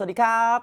สวัสดีครับ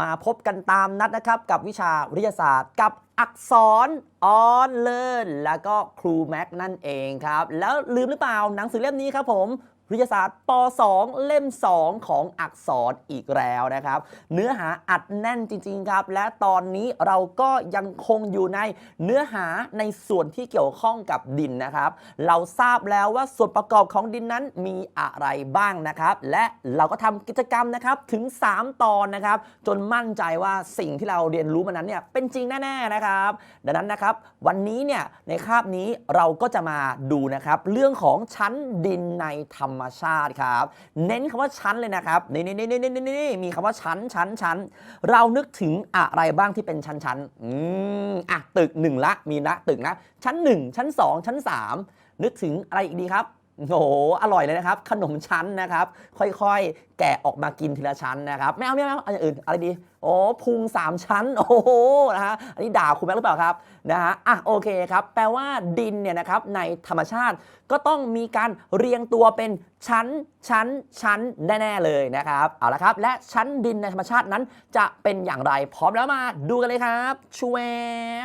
มาพบกันตามนัดนะครับ กับวิชาวิทยาศาสตร์กับอักษรออนเลินแล้วก็ครูแม็กนั่นเองครับ แล้วลืมหรือเปล่าหนังสือเล่มนี้ครับผม วิทยาศาสตร์ป .2 เล่ม 2 ของอักษรอีกแล้วนะครับ เนื้อหาอัดแน่นจริง ๆ ครับ และตอนนี้เราก็ยังคงอยู่ในเนื้อหาในส่วนที่เกี่ยวข้องกับดินนะครับ เราทราบแล้วว่าส่วนประกอบของดินนั้นมีอะไรบ้างนะครับ และเราก็ทำกิจกรรมนะครับถึง 3 ตอนนะครับ จนมั่นใจว่าสิ่งที่เราเรียนรู้มานั้นเนี่ยเป็นจริงแน่ๆนะครับ ดังนั้นนะครับ วันนี้เนี่ยในคาบนี้เราก็จะมาดูนะครับ เรื่องของชั้นดินในธรรมมชาติครับ เน้นคำว่าชั้นเลยนะครับนี่นี่นี่นี่นี่นี่มีคำว่าชั้นชั้นชั้นเรานึกถึงอะไรบ้างที่เป็นชั้นชั้นอืมอะตึกหนึ่งละมีละตึกนะ ชั้น 1 ชั้น 2 ชั้น 3 นึกถึงอะไรอีกดีครับ โอ้โหอร่อยเลยนะครับ ขนมชั้นนะครับ ค่อยๆ แกะออกมากินทีละชั้นนะครับไม่เอาไม่เอาเอาอย่างอื่นอะไรดี โอ้พุงสามชั้น โอ้โหนะฮะอันนี้ด่าคุณแม่หรือเปล่าครับนะฮะอะโอเคครับ แปลว่าดินเนี่ยนะครับในธรรมชาติก็ต้องมีการเรียงตัวเป็นชั้นชั้นชั้นแน่ ๆ เลยนะครับ เอาละครับ และชั้นดินในธรรมชาตินั้นจะเป็นอย่างไรพร้อมแล้วมาดูกันเลยครับชว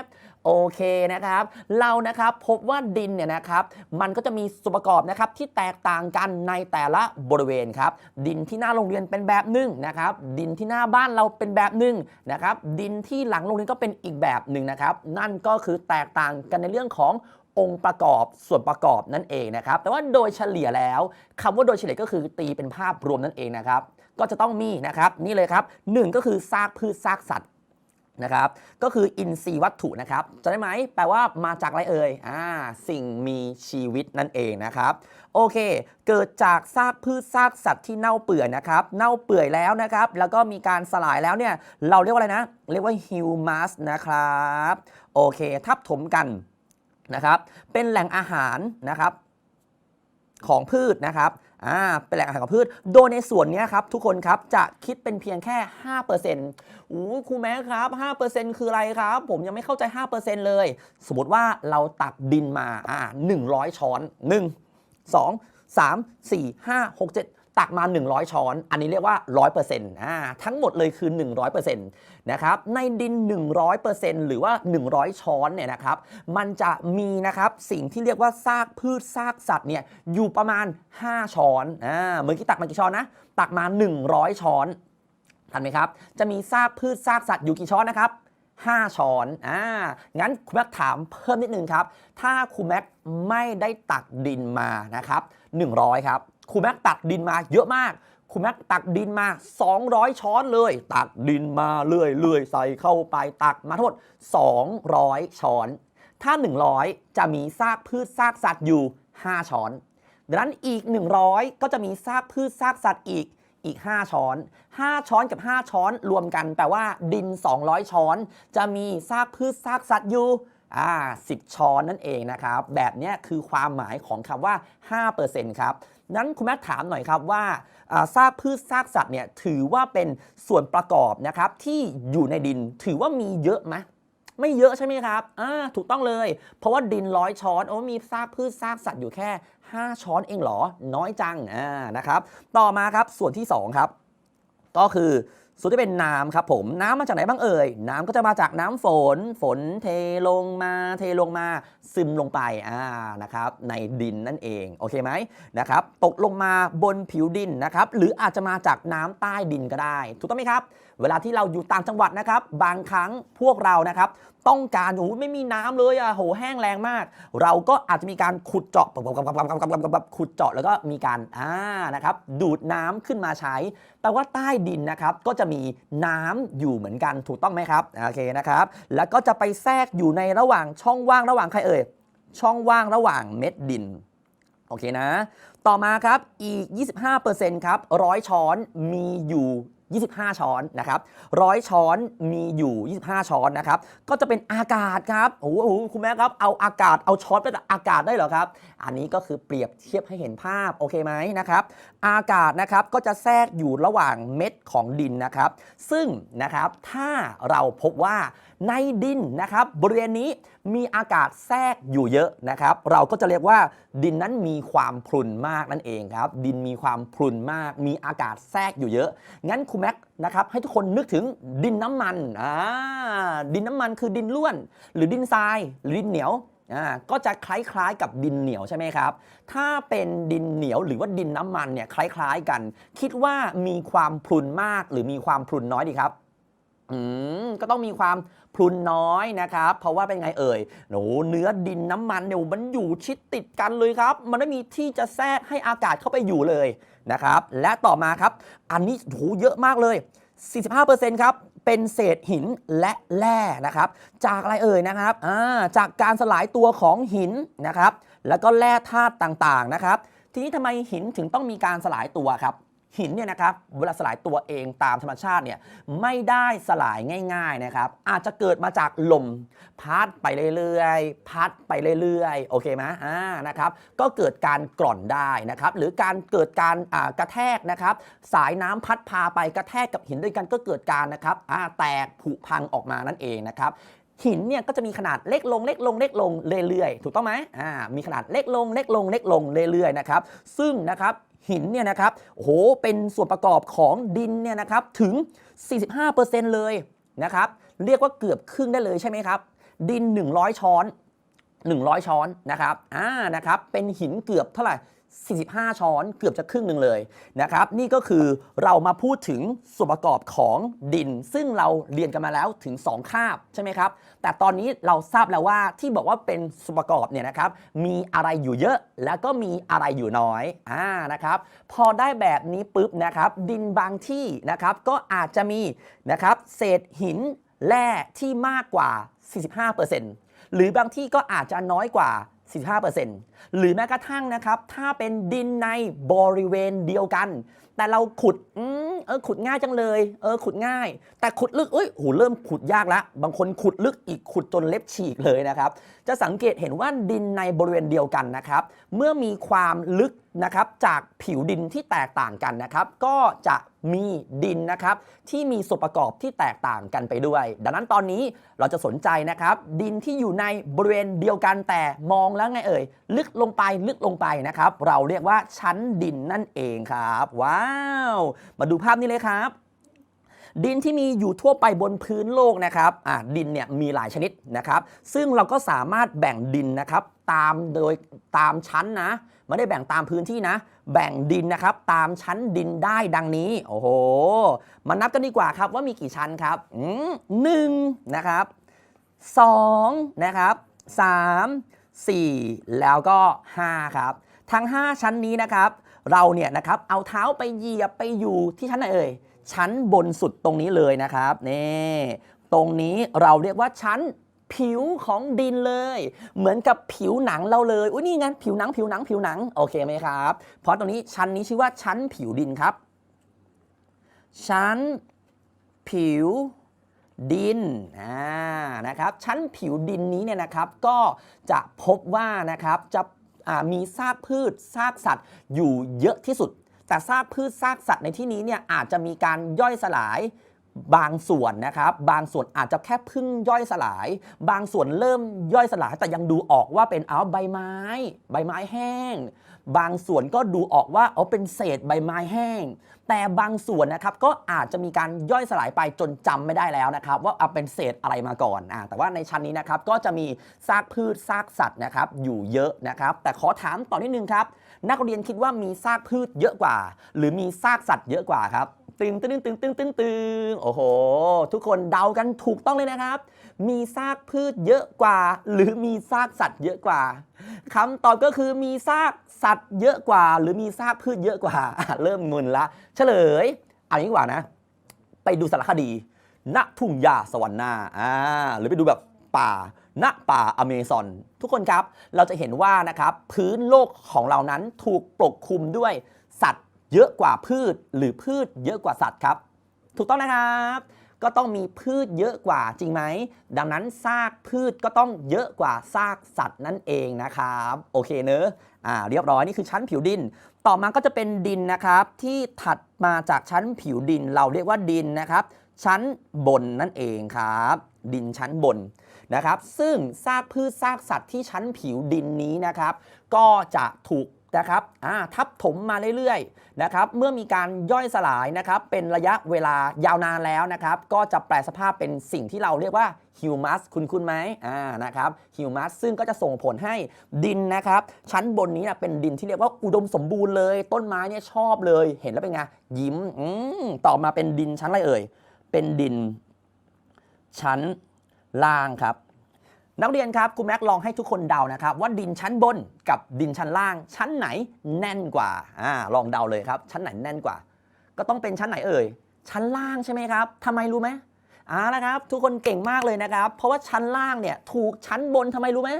บ โอเคนะครับ เรานะครับพบว่าดินเนี่ยนะครับ มันก็จะมีส่วนประกอบนะครับที่แตกต่างกันในแต่ละบริเวณครับ ดินที่หน้าโรงเรียนเป็นแบบหนึ่งนะครับ ดินที่หน้าบ้านเราเป็นแบบหนึ่งนะครับ ดินที่หลังโรงเรียนก็เป็นอีกแบบหนึ่งนะครับ นั่นก็คือแตกต่างกันในเรื่องขององค์ประกอบส่วนประกอบนั่นเองนะครับ แต่ว่าโดยเฉลี่ยแล้วคำว่าโดยเฉลี่ยก็คือตีเป็นภาพรวมนั่นเองนะครับ ก็จะต้องมีนะครับ นี่เลยครับหนึ่งก็คือซากพืชซากสัตว์ นะครับ ก็คืออินทรีย์วัตถุนะครับจะได้ไหม แปลว่ามาจากอะไรเอ่ย อ่า สิ่งมีชีวิตนั่นเองนะครับ โอเค เกิดจากซากพืชซากสัตว์ที่เน่าเปื่อยนะครับ เน่าเปื่อยแล้วนะครับ แล้วก็มีการสลายแล้วเนี่ย เราเรียกว่าอะไรนะ เรียกว่าฮิวมัสนะครับ โอเค ทับถมกันนะครับ เป็นแหล่งอาหารนะครับ ของพืชนะครับอ่าเป็นแหล่งอาหารของพืช โดยในส่วนนี้ครับทุกคนครับจะคิดเป็นเพียงแค่5%อู้ครูแม่ครับ5%คืออะไรครับ ผมยังไม่เข้าใจ 5%เลย สมมติว่าเราตักดินมาอ่า100 ช้อน 1 2 3 4 5 6 7 ตักมา 100 ช้อน อันนี้เรียกว่า 100%อ่าทั้งหมดเลยคือ 100%นะครับในดิน 100%หรือว่า 100 ช้อนเนี่ยนะครับมันจะมีนะครับสิ่งที่เรียกว่าซากพืชซากสัตว์เนี่ยอยู่ประมาณ 5 ช้อนอ่าเมื่อกี้ตักมากี่ช้อนนะตักมา 100 ช้อนทันไหมครับจะมีซากพืชซากสัตว์อยู่กี่ช้อนนะครับ5 ช้อน อ่า งั้นครูแม็กถามเพิ่มนิดนึงครับ ถ้าครูแม็กไม่ได้ตักดินมานะครับ 100 ครับ ครูแม็กตักดินมาเยอะมากครูแม็กตักดินมา 200 ช้อนเลย ตักดินมาเรื่อยๆใส่เข้าไปตักมาทั้งหมด200 ช้อน ถ้า 100 จะมีซากพืชซากสัตว์อยู่ 5 ช้อนดังนั้นอีก 100 ก็จะมีซากพืชซากสัตว์อีกอีก 5 ช้อน 5 ช้อนกับ 5 ช้อนรวมกันแปลว่าดิน 200 ช้อน จะมีซากพืชซากสัตว์อยู่ อ่า10 ช้อนนั่นเองนะครับ แบบนี้คือความหมายของคำว่า 5%ครับ นั้นคุณแม่ถามหน่อยครับว่าอ่าซากพืชซากสัตว์เนี่ยถือว่าเป็นส่วนประกอบนะครับที่อยู่ในดินถือว่ามีเยอะไหมไม่เยอะใช่ไหมครับ อ่า ถูกต้องเลย เพราะว่าดินร้อยช้อน โอ้มีซากพืชซากสัตว์อยู่แค่ 5 ช้อนเองเหรอ น้อยจัง อ่า นะครับ ต่อมาครับ ส่วนที่ 2 ครับ ก็คือ ส่วนที่เป็นน้ำครับผมน้ำมาจากไหนบ้างเอ่ย น้ำก็จะมาจากน้ำฝน ฝนเทลงมาเทลงมาซึมลงไปอ่านะครับในดินนั่นเองโอเคไหมนะครับตกลงมาบนผิวดินนะครับหรืออาจจะมาจากน้ำใต้ดินก็ได้ ถูกต้องไหมครับ เวลาที่เราอยู่ต่างจังหวัดนะครับ บางครั้งพวกเรานะครับต้องการโอ้โหไม่มีน้ำเลยอะโหแห้งแรงมาก เราก็อาจจะมีการขุดเจาะขุดเจาะแล้วก็มีการอ่านะครับดูดน้ำขึ้นมาใช้แปลว่าใต้ดินนะครับก็จะมีน้ำอยู่เหมือนกันถูกต้องไหมครับโอเคนะครับแล้วก็จะไปแทรกอยู่ในระหว่างช่องว่างระหว่างใครเอ่ยช่องว่างระหว่างเม็ดดินโอเคนะ ต่อมาครับอีก 25%ครับร้อยช้อนมีอยู่ 25 ช้อนนะครับร้อยช้อนมีอยู่ 25 ช้อนนะครับ ก็จะเป็นอากาศครับโอ้โหคุณแม่ครับ เอาอากาศเอาช้อนไปอากาศได้เหรอครับ อันนี้ก็คือเปรียบเทียบให้เห็นภาพโอเคไหมนะครับ อากาศนะครับก็จะแทรกอยู่ระหว่างเม็ดของดินนะครับ ซึ่งนะครับถ้าเราพบว่าในดินนะครับบริเวณนี้มีอากาศแทรกอยู่เยอะนะครับ เราก็จะเรียกว่า ดินนั้นมีความพรุนมากนั่นเองครับ ดินมีความพรุนมาก มีอากาศแทรกอยู่เยอะ งั้นครูแม็กนะครับให้ทุกคนนึกถึงดินน้ำมันอ่าดินน้ำมันคือดินล้วน หรือดินทรายหรือดินเหนียวอ่าก็จะคล้ายๆกับดินเหนียวใช่ไหมครับ ถ้าเป็นดินเหนียวหรือว่าดินน้ำมันเนี่ยคล้ายๆกัน คิดว่ามีความพรุนมากหรือมีความพรุนน้อยดีครับ ก็ต้องมีความพรุนน้อยนะครับ เพราะว่าเป็นไงเอ่ยโหเนื้อดินน้ำมันเนี่ยมันอยู่ชิดติดกันเลยครับ มันไม่มีที่จะแทรกให้อากาศเข้าไปอยู่เลยนะครับ และต่อมาครับ อันนี้โหเยอะมากเลย 45%ครับ เป็นเศษหินและแร่นะครับ จากอะไรเอ่ยนะครับจากการสลายตัวของหินนะครับ แล้วก็แร่ธาตุต่างๆนะครับ ทีนี้ทำไมหินถึงต้องมีการสลายตัวครับ หินเนี่ยนะครับเวลาสลายตัวเองตามธรรมชาติเนี่ยไม่ได้สลายง่าย ๆนะครับ อาจจะเกิดมาจากลมพัดไปเรื่อยๆ พัดไปเรื่อยๆ โอเคไหมอ่านะครับก็เกิดการกร่อนได้นะครับ หรือการเกิดการกระแทกนะครับ สายน้ำพัดพาไปกระแทกกับหินด้วยกันก็เกิดการนะครับอ่าแตกผุพังออกมานั่นเองนะครับหินเนี่ยก็จะมีขนาดเล็กลงเล็กลงเล็กลงเรื่อยๆ ถูกต้องไหมอ่ามีขนาดเล็กลงเล็กลงเล็กลงเรื่อยๆนะครับซึ่งนะครับ หินเนี่ยนะครับโอ้โหเป็นส่วนประกอบของดินเนี่ยนะครับถึง 45%เลยนะครับเรียกว่าเกือบครึ่งได้เลยใช่ไหมครับ ดิน 100 ช้อน 100 ช้อนนะครับอ่านะครับเป็นหินเกือบเท่าไหร่ 45 ช้อนเกือบจะครึ่งหนึ่งเลยนะครับ นี่ก็คือเรามาพูดถึงส่วนประกอบของดิน ซึ่งเราเรียนกันมาแล้วถึง 2 คาบใช่ไหมครับ แต่ตอนนี้เราทราบแล้วว่าที่บอกว่าเป็นส่วนประกอบเนี่ยนะครับ มีอะไรอยู่เยอะแล้วก็มีอะไรอยู่น้อยอ่านะครับ พอได้แบบนี้ปุ๊บนะครับ ดินบางที่นะครับก็อาจจะมีนะครับเศษหินแร่ที่มากกว่า 45%หรือบางที่ก็อาจจะน้อยกว่า 45%หรือแม้กระทั่งนะครับ ถ้าเป็นดินในบริเวณเดียวกัน แต่เราขุดอืมเออขุดง่ายจังเลย เออขุดง่าย แต่ขุดลึกเอ้ยโหเริ่มขุดยากแล้วบางคนขุดลึกอีกขุดจนเล็บฉีกเลยนะครับ จะสังเกตเห็นว่าดินในบริเวณเดียวกันนะครับ เมื่อมีความลึกนะครับจากผิวดินที่แตกต่างกันนะครับ ก็จะมีดินนะครับที่มีส่วนประกอบที่แตกต่างกันไปด้วย ดังนั้นตอนนี้เราจะสนใจนะครับ ดินที่อยู่ในบริเวณเดียวกันแต่มองแล้วไงเอ่ยลึกลงไปลึกลงไปนะครับ เราเรียกว่าชั้นดินนั่นเองครับว้าว มาดูภาพนี้เลยครับ ดินที่มีอยู่ทั่วไปบนพื้นโลกนะครับดินเนี่ยมีหลายชนิดนะครับ ซึ่งเราก็สามารถแบ่งดินนะครับตามโดยตามชั้นนะไม่ได้แบ่งตามพื้นที่นะ แบ่งดินนะครับ ตามชั้นดินได้ดังนี้ โอ้โห มานับกันดีกว่าครับว่ามีกี่ชั้นครับหนึ่งนะครับสองนะครับสามสี่แล้วก็ห้าครับ ทั้ง 5 ชั้นนี้นะครับ เราเนี่ยนะครับเอาเท้าไปเหยียบไปอยู่ที่ชั้นไหนเอ่ยชั้นบนสุดตรงนี้เลยนะครับนี่ตรงนี้เราเรียกว่าชั้นผิวของดินเลย เหมือนกับผิวหนังเราเลยอุ้ยนี่ไงผิวหนังผิวหนังผิวหนังโอเคไหมครับ เพราะตรงนี้ชั้นนี้ชื่อว่าชั้นผิวดินครับ ชั้นผิวดินนะครับชั้นผิวดินนี้เนี่ยนะครับก็จะพบว่านะครับจะ มีซากพืชซากสัตว์ อยู่เยอะที่สุด แต่ซากพืชซากสัตว์ในที่นี้เนี่ยอาจจะมีการย่อยสลายบางส่วนนะครับ บางส่วนอาจจะแค่พึ่งย่อยสลาย บางส่วนเริ่มย่อยสลาย แต่ยังดูออกว่าเป็นเอาใบไม้ ใบไม้แห้ง บางส่วนก็ดูออกว่าเอาเป็นเศษใบไม้แห้ง แต่บางส่วนนะครับก็อาจจะมีการย่อยสลายไปจนจำไม่ได้แล้วนะครับ ว่าเอาเป็นเศษอะไรมาก่อนอ่าแต่ว่าในชั้นนี้นะครับก็จะมีซากพืชซากสัตว์นะครับอยู่เยอะนะครับ แต่ขอถามต่อนิดนึงครับ นักเรียนคิดว่ามีซากพืชเยอะกว่า หรือมีซากสัตว์เยอะกว่าครับตึงตึงตึงตึงตึงตึงโอ้โห ทุกคนเดากันถูกต้องเลยนะครับ มีซากพืชเยอะกว่า หรือมีซากสัตว์เยอะกว่าคำตอบก็คือมีซากสัตว์เยอะกว่า หรือมีซากพืชเยอะกว่า เริ่มมึนละเฉลยเอาอย่างนี้ดีกว่านะ ไปดูสารคดี ณทุ่งหญ้าสวรรค์นาอ่าหรือไปดูแบบป่าณป่าอเมซอน ทุกคนครับ เราจะเห็นว่านะครับพื้นโลกของเรานั้นถูกปกคลุมด้วยสัตว์เยอะกว่าพืชหรือพืชเยอะกว่าสัตว์ครับ ถูกต้องนะครับ ก็ต้องมีพืชเยอะกว่าจริงไหม ดังนั้นซากพืชก็ต้องเยอะกว่าซากสัตว์นั่นเองนะครับ โอเคเนอะอ่าเรียบร้อยนี่คือชั้นผิวดิน ต่อมาก็จะเป็นดินนะครับที่ถัด มาจากชั้นผิวดินเราเรียกว่าดินนะครับ ชั้นบนนั่นเองครับ ดินชั้นบนนะครับ ซึ่งซากพืชซากสัตว์ที่ชั้นผิวดินนี้นะครับ ก็จะถูก นะครับทับถมมาเรื่อยๆนะครับเมื่อมีการย่อยสลายนะครับเป็นระยะเวลายาวนานแล้วนะครับก็จะแปลสภาพเป็นสิ่งที่เราเรียกว่าฮิวมัสคุณคุณไหมอ่านะครับฮิวมัสซึ่งก็จะส่งผลให้ดินนะครับ ชั้นบนนี้นะเป็นดินที่เรียกว่าอุดมสมบูรณ์เลย ต้นไม้เนี่ยชอบเลย เห็นแล้วเป็นไงยิ้มอืมต่อมาเป็นดินชั้นอะไรเอ่ยเป็นดินชั้นล่างครับ นักเรียนครับครูแม็กลองให้ทุกคนเดานะครับ ว่าดินชั้นบนกับดินชั้นล่าง ชั้นไหนแน่นกว่าอ่าลองเดาเลยครับ ชั้นไหนแน่นกว่า ก็ต้องเป็นชั้นไหนเอ่ยชั้นล่างใช่ไหมครับทำไมรู้ไหมอ่าละครับ ทุกคนเก่งมากเลยนะครับ เพราะว่าชั้นล่างเนี่ยถูกชั้นบนทำไมรู้ไหม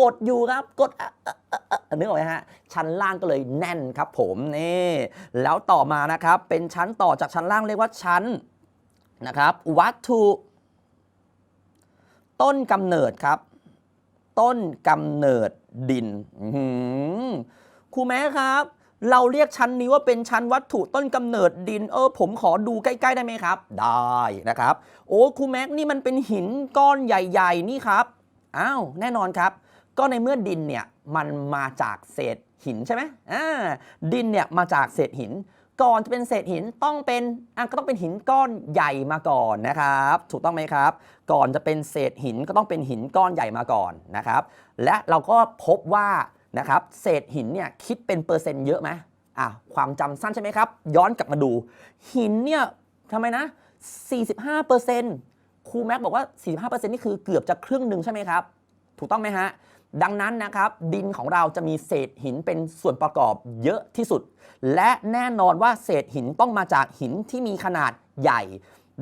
กดอยู่ครับกดนึกออกไหมฮะชั้นล่างก็เลยแน่นครับ ผมนี่แล้วต่อมานะครับเป็นชั้นต่อจากชั้นล่างเรียกว่าชั้นนะครับวัตถุ ต้นกำเนิดครับ ต้นกำเนิดดินครูแม่ครับ เราเรียกชั้นนี้ว่าเป็นชั้นวัตถุต้นกำเนิดดิน เออ ผมขอดูใกล้ๆได้ไหมครับ ได้นะครับ โอ้ครูแม็กนี่มันเป็นหินก้อนใหญ่ ๆ นี่ครับอ้าวแน่นอนครับ ก็ในเมื่อดินเนี่ยมันมาจากเศษหินใช่ไหมอ่าดินเนี่ยมาจากเศษหิน ก่อนจะเป็นเศษหินต้องเป็นอะก็ต้องเป็นหินก้อนใหญ่มาก่อนนะครับ ถูกต้องไหมครับ ก่อนจะเป็นเศษหินก็ต้องเป็นหินก้อนใหญ่มาก่อนนะครับ และเราก็พบว่านะครับเศษหินเนี่ยคิดเป็นเปอร์เซ็นต์เยอะไหมอะความจำสั้นใช่ไหมครับ ย้อนกลับมาดู หินเนี่ยทำไมนะ 45%ครูแม็กบอกว่า 45%นี่คือเกือบจะครึ่งหนึ่งใช่ไหมครับ ถูกต้องไหมฮะ ดังนั้นนะครับดินของเราจะมีเศษหินเป็นส่วนประกอบเยอะที่สุด และแน่นอนว่าเศษหินต้องมาจากหินที่มีขนาดใหญ่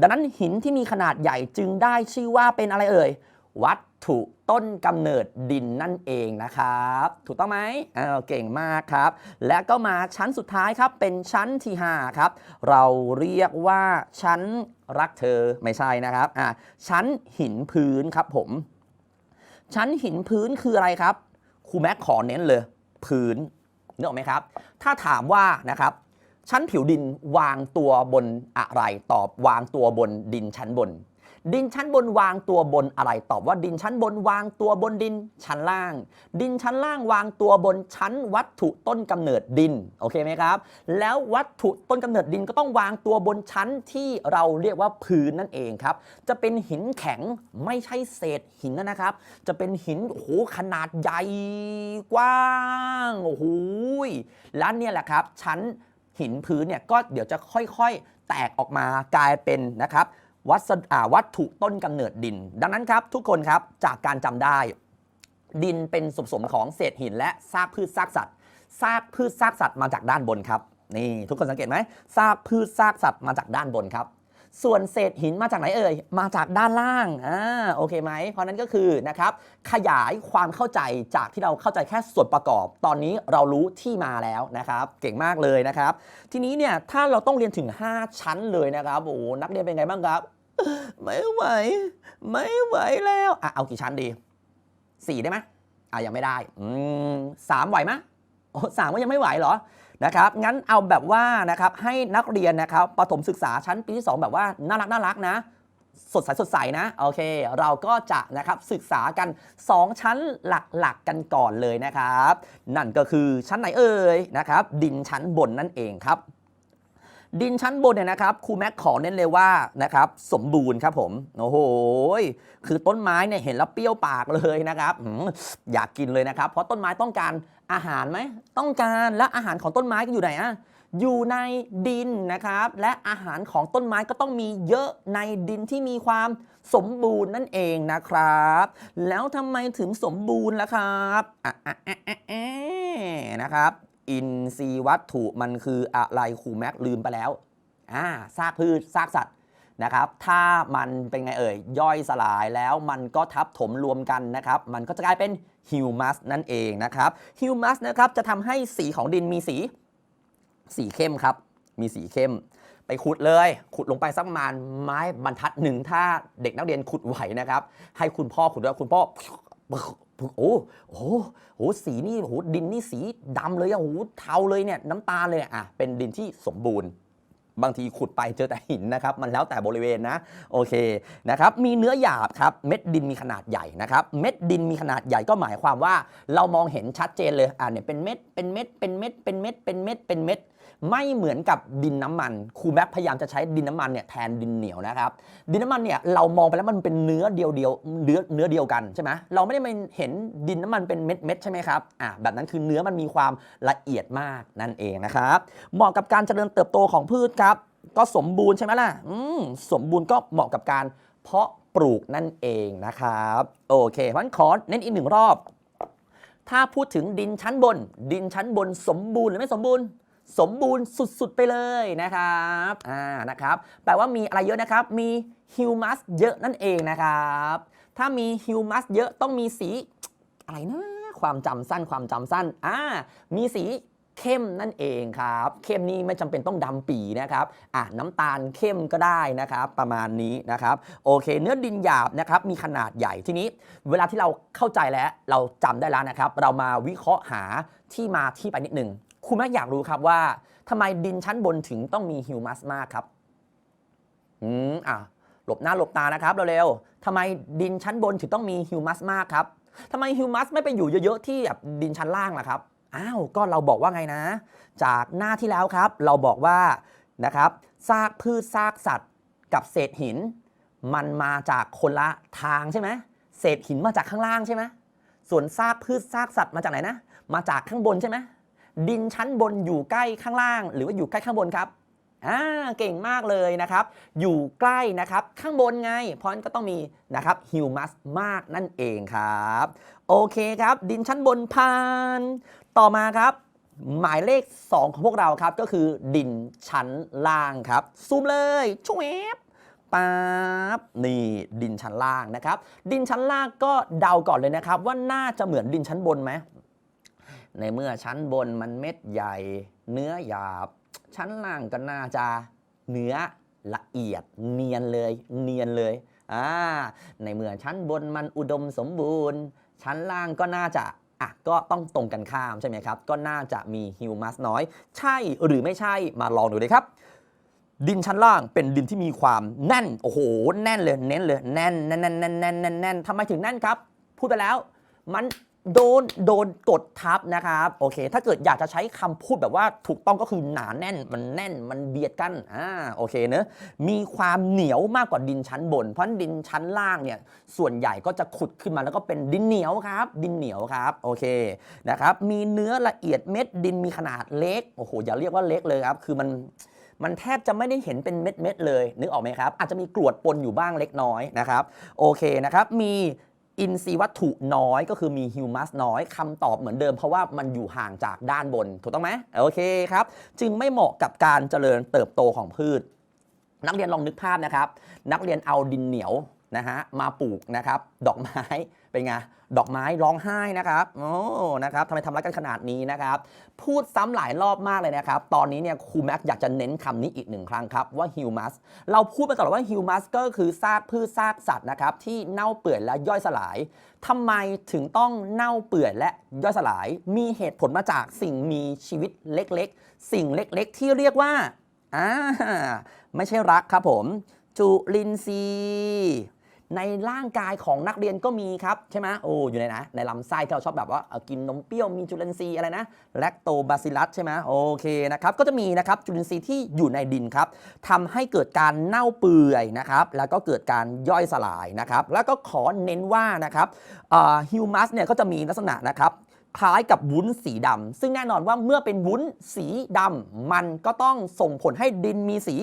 ดังนั้นหินที่มีขนาดใหญ่จึงได้ชื่อว่าเป็นอะไรเอ่ยวัตถุต้นกำเนิดดินนั่นเองนะครับ ถูกต้องไหมเออเก่งมากครับ และก็มาชั้นสุดท้ายครับ เป็นชั้นที่ 5 ครับ เราเรียกว่าชั้นรักเธอไม่ใช่นะครับอ่าชั้นหินพื้นครับผม ชั้นหินพื้นคืออะไรครับครูแม็กขอเน้นเลย พื้นนึกออกไหมครับ ถ้าถามว่านะครับ ชั้นผิวดินวางตัวบนอะไร ตอบวางตัวบนดินชั้นบน ดินชั้นบนวางตัวบนอะไร ตอบว่าดินชั้นบนวางตัวบนดินชั้นล่าง ดินชั้นล่างวางตัวบนชั้นวัตถุต้นกำเนิดดินโอเคไหมครับ แล้ววัตถุต้นกำเนิดดินก็ต้องวางตัวบนชั้นที่เราเรียกว่าพื้นนั่นเองครับ จะเป็นหินแข็งไม่ใช่เศษหินนะครับ จะเป็นหินโอ้โหขนาดใหญ่กว้างโอ้โหและเนี่ยแหละครับชั้นหินพื้นเนี่ยก็เดี๋ยวจะค่อยๆ แตกออกมากลายเป็นนะครับ วัสอ่าวัตถุต้นกำเนิดดิน ดังนั้นครับ ทุกคนครับจากการจำได้ ดินเป็นส่วนผสมของเศษหิน และซากพืชซากสัตว์ซากพืชซากสัตว์มาจากด้านบนครับนี่ทุกคนสังเกตไหมซากพืชซากสัตว์มาจากด้านบนครับส่วนเศษหินมาจากไหนเอ่ย มาจากด้านล่าง อ่า โอเคไหม เพราะนั้นก็คือนะครับ ขยายความเข้าใจจากที่เราเข้าใจแค่ส่วนประกอบ ตอนนี้เรารู้ที่มาแล้วนะครับ เก่งมากเลยนะครับ ทีนี้เนี่ย ถ้าเราต้องเรียนถึง 5 ชั้นเลยนะครับ โอ้ นักเรียนเป็นไงบ้างครับ ไม่ไหว ไม่ไหวแล้ว อะ เอากี่ชั้นดี4ได้ไหมอะยังไม่ได้ อืมสามไหวไหมโอ้สามก็ยังไม่ไหวเหรอ นะครับ งั้นเอาแบบว่านะครับ ให้นักเรียนนะครับประถมศึกษาชั้นปีที่2แบบว่าน่ารักน่ารักนะสดใสสดใสนะโอเค เราก็จะนะครับศึกษากัน 2 ชั้นหลักๆกันก่อนเลยนะครับ นั่นก็คือชั้นไหนเอ่ยนะครับ ดินชั้นบนนั่นเองครับ ดินชั้นบนเนี่ยนะครับครูแม็กขอเน้นเลยว่านะครับสมบูรณ์ครับผมโอ้โหคือต้นไม้เนี่ยเห็นแล้วเปรี้ยวปากเลยนะครับอยากกินเลยนะครับ เพราะต้นไม้ต้องการอาหารไหมต้องการและอาหารของต้นไม้ก็อยู่ไหนอะอยู่ในดินนะครับ และอาหารของต้นไม้ก็ต้องมีเยอะในดินที่มีความสมบูรณ์นั่นเองนะครับ แล้วทำไมถึงสมบูรณ์ล่ะครับอะอะอะอะนะครับ อินทรีย์วัตถุมันคืออะไรครูแม็กลืมไปแล้วอ่าซากพืชซากสัตว์นะครับถ้ามันเป็นไงเอ่ยย่อยสลายแล้วมันก็ทับถมรวมกันนะครับ มันก็จะกลายเป็นฮิวมัสนั่นเองนะครับฮิวมัสนะครับจะทำให้สีของดินมีสี สีเข้มครับ มีสีเข้ม ไปขุดเลย ขุดลงไปสักประมาณไม้บรรทัดหนึ่งถ้าเด็กนักเรียนขุดไหวนะครับ ให้คุณพ่อขุดด้วยคุณพ่อ โอ้โหโหสีนี่โหดินนี่สีดำเลยอะโหเทาเลยเนี่ยน้ำตาลเลยอะอะเป็นดินที่สมบูรณ์ บางทีขุดไปเจอแต่หินนะครับ มันแล้วแต่บริเวณนะโอเคนะครับมีเนื้อหยาบครับเม็ดดินมีขนาดใหญ่นะครับ เม็ดดินมีขนาดใหญ่ก็หมายความว่า เรามองเห็นชัดเจนเลยอ่าเนี่ยเป็นเม็ดเป็นเม็ดเป็นเม็ดเป็นเม็ดเป็นเม็ดเป็นเม็ด ไม่เหมือนกับดินน้ำมันครูแม็กพยายามจะใช้ดินน้ำมันเนี่ยแทนดินเหนียวนะครับ ดินน้ำมันเนี่ยเรามองไปแล้วมันเป็นเนื้อเดียวเดียวเนื้อเนื้อเดียวกันใช่ไหมเราไม่ได้มาเห็นดินน้ำมันเป็นเม็ดเม็ดใช่ไหมครับอ่าแบบนั้นคือเนื้อมันมีความละเอียดมากนั่นเองนะครับเหมาะกับการเจริญเติบโตของพืชครับ ก็สมบูรณ์ใช่ไหมล่ะอืมสมบูรณ์ก็เหมาะกับการเพาะปลูกนั่นเองนะครับโอเคเพราะฉะนั้นขอเน้นอีกหนึ่งรอบถ้าพูดถึงดินชั้นบน ดินชั้นบนสมบูรณ์หรือไม่สมบูรณ์ สมบูรณ์สุดๆไปเลยนะครับอ่านะครับแปลว่ามีอะไรเยอะนะครับ มีฮิวมัสเยอะนั่นเองนะครับ ถ้ามีฮิวมัสเยอะต้องมีสีอะไรนะความจำสั้นความจำสั้นอ่ามีสีเข้มนั่นเองครับ เข้มนี่ไม่จำเป็นต้องดำปีนะครับอะน้ำตาลเข้มก็ได้นะครับ ประมาณนี้นะครับ โอเค เนื้อดินหยาบนะครับ มีขนาดใหญ่ทีนี้ เวลาที่เราเข้าใจแล้ว เราจำได้แล้วนะครับ เรามาวิเคราะห์หาที่มาที่ไปนิดนึง คุณแม่อยากรู้ครับว่าทำไมดินชั้นบนถึงต้องมีฮิวมัสมากครับ อืมอะหลบหน้าหลบตานะครับเร็วๆทำไมดินชั้นบนถึงต้องมีฮิวมัสมากครับทำไมฮิวมัสไม่ไปอยู่เยอะๆที่แบบดินชั้นล่างล่ะครับ อ้าว ก็เราบอกว่าไงนะ จากหน้าที่แล้วครับ เราบอกว่านะครับซากพืชซากสัตว์กับเศษหิน มันมาจากคนละทางใช่ไหมเศษหินมาจากข้างล่างใช่ไหมส่วนซากพืชซากสัตว์มาจากไหนนะ มาจากข้างบนใช่ไหม ดินชั้นบนอยู่ใกล้ข้างล่าง หรือว่าอยู่ใกล้ข้างบนครับอ่าเก่งมากเลยนะครับ อยู่ใกล้นะครับ ข้างบนไงเพราะนั้นก็ต้องมีนะครับฮิวมัสมากนั่นเองครับ โอเคครับ ดินชั้นบนผ่าน ต่อมาครับ หมายเลข 2 ของพวกเราครับ ก็คือดินชั้นล่างครับ ซูมเลยช่วบป๊าบนี่ดินชั้นล่างนะครับ ดินชั้นล่างก็เดาก่อนเลยนะครับ ว่าน่าจะเหมือนดินชั้นบนไหม ในเมื่อชั้นบนมันเม็ดใหญ่ เนื้อหยาบ ชั้นล่างก็น่าจะเนื้อละเอียดเนียนเลยเนียนเลยอ่าในเมื่อชั้นบนมันอุดมสมบูรณ์ ชั้นล่างก็น่าจะอะก็ต้องตรงกันข้ามใช่ไหมครับ ก็น่าจะมีฮิวมัสน้อย ใช่หรือไม่ใช่มาลองดูเลยครับ ดินชั้นล่างเป็นดินที่มีความแน่นโอ้โหแน่นเลยเน้นเลยแน่นแน่นแน่นแน่นแน่นแน่นแน่นทำไมถึงแน่นครับ พูดไปแล้วมัน โดนโดนกดทับนะครับโอเค ถ้าเกิดอยากจะใช้คำพูดแบบว่าถูกต้องก็คือหนาแน่นมันแน่นมันเบียดกันอ่าโอเคเนอะมีความเหนียวมากกว่าดินชั้นบน เพราะดินชั้นล่างเนี่ยส่วนใหญ่ก็จะขุดขึ้นมาแล้วก็เป็นดินเหนียวครับ ดินเหนียวครับโอเคนะครับมีเนื้อละเอียดเม็ดดินมีขนาดเล็กโอ้โหอย่าเรียกว่าเล็กเลยครับ คือมันมันแทบจะไม่ได้เห็นเป็นเม็ดๆเลยนึกออกไหมครับ อาจจะมีกรวดปนอยู่บ้างเล็กน้อยนะครับโอเคนะครับมี อินทรีย์วัตถุน้อยก็คือมีฮิวมัสน้อยคำตอบเหมือนเดิมเพราะว่ามันอยู่ห่างจากด้านบน ถูกต้องไหมโอเคครับ จึงไม่เหมาะกับการเจริญเติบโตของพืช นักเรียนลองนึกภาพนะครับ นักเรียนเอาดินเหนียว นะฮะมาปลูกนะครับดอกไม้เป็นไงดอกไม้ร้องไห้นะครับโอ้นะครับทำไมทำร้ายกันขนาดนี้นะครับ พูดซ้ำหลายรอบมากเลยนะครับ ตอนนี้เนี่ยครูแม็กอยากจะเน้นคำนี้อีกหนึ่งครั้งครับว่าฮิวมัสเราพูดมาตลอดว่าฮิวมัสก็คือซากพืชซากสัตว์นะครับที่เน่าเปื่อยและย่อยสลายทำไมถึงต้องเน่าเปื่อยและย่อยสลาย มีเหตุผลมาจากสิ่งมีชีวิตเล็กๆ สิ่งเล็กๆ ที่เรียกว่าอ่าไม่ใช่รักครับผมจุลินทรีย์ ในร่างกายของนักเรียนก็มีครับ ใช่ไหมโอ้อยู่ในนะในลำไส้ที่เราชอบแบบว่ากินนมเปรี้ยวมีจุลินทรีย์อะไรนะแลคโตบาซิลัสใช่ไหมโอเคนะครับก็จะมีนะครับจุลินทรีย์ที่อยู่ในดินครับทำให้เกิดการเน่าเปื่อยนะครับแล้วก็เกิดการย่อยสลายนะครับแล้วก็ขอเน้นว่านะครับฮิวมัสเนี่ยก็จะมีลักษณะนะครับคล้ายกับวุ้นสีดำซึ่งแน่นอนว่าเมื่อเป็นวุ้นสีดำมันก็ต้องส่งผลให้ดินมีสี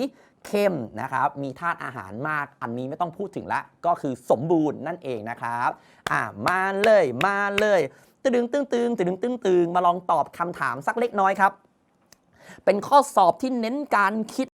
เข้มนะครับ มีธาตุอาหารมาก อันนี้ไม่ต้องพูดถึงละ ก็คือสมบูรณ์นั่นเองนะครับ อ่ามาเลยมาเลยตึงตึงตึงตึงตึงตึงมาลองตอบคำถามสักเล็กน้อยครับ เป็นข้อสอบที่เน้นการคิด